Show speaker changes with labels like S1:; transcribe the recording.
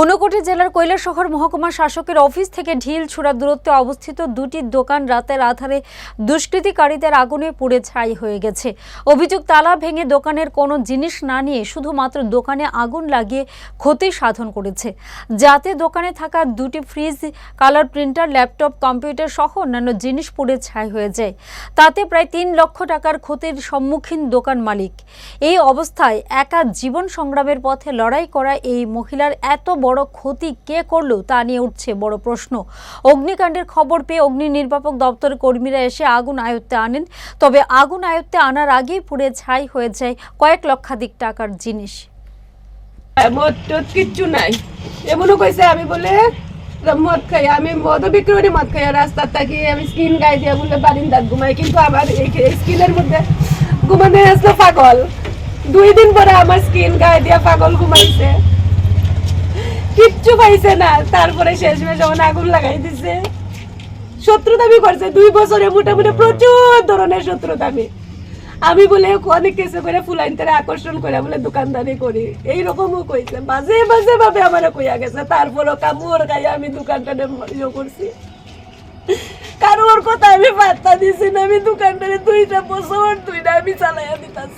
S1: ঊনকোটি জেলার কৈলাসহর মহকুমা শাসকের অফিস থেকে ঢিল ছোড়া দূরত্বে অবস্থিত দুটি দোকান রাতের আধারে দুষ্কৃতিকারীদের আগুনে পুড়ে ছাই হয়ে গেছে। অভিযোগ, তালা ভেঙে দোকানের কোনো জিনিস না নিয়ে শুধুমাত্র দোকানে আগুন লাগিয়ে ক্ষতি সাধন করেছে। যাতে দোকানে থাকা দুটি fridge, colour printer, laptop, computer সহ অন্যান্য জিনিস পুড়ে ছাই হয়ে যায়। তাতে প্রায় তিন লক্ষ টাকার ক্ষতির সম্মুখীন দোকান মালিক। এই অবস্থায় একা জীবন সংগ্রামের পথে লড়াই করা এই মহিলার এত বড় ক্ষতি কে করল তা নিয়ে উঠছে বড় প্রশ্ন। অগ্নিকাণ্ডের খবর পেয়ে অগ্নি নির্বাপক দপ্তরের কর্মীরা এসে আগুন আয়ত্তে আনেন। তবে আগুন আয়ত্তে আনার আগেই পুড়ে ছাই হয়ে যায় কয়েক লক্ষাধিক টাকার জিনিস।
S2: কিচ্ছু নাই। এমনও কইছে আমি বলে মদ খাই, আমি মদ বিক্রি করি, মদ খাই রাস্তার থাকি, আমি স্কিন গাই দিয়ে বলে বারিন্দার ঘুমাই। কিন্তু আমার এই স্কিনের মধ্যে ঘুমানো আসলো পাগল। দুই দিন পরে আমার স্কিন গায়ে দিয়ে পাগল ঘুমাইছে। কিচ্ছু পাইছে না। তারপরে শেষমেশ যখন আগুন লাগাই দিছে। শত্রুতামি করছে। দুই বছরে মোটামুটি প্রচুর ধরনের শত্রুতামি। আমি বলে অনেক কিছু করে ফুলাইনটারে আকর্ষণ করে বলে দোকানদারি করি। এইরকমও কইছে। মাঝে মাঝে ভাবে আমার কইয়া গেছে। তারপরও কামড় গায়ে আমি দোকানটারে ইয়ে করছি। কারোর কথা আমি পাত্তা দিছি না। আমি দোকানটারে দুইটা বছর দুইটা আমি চালাইয়া দিতাছি।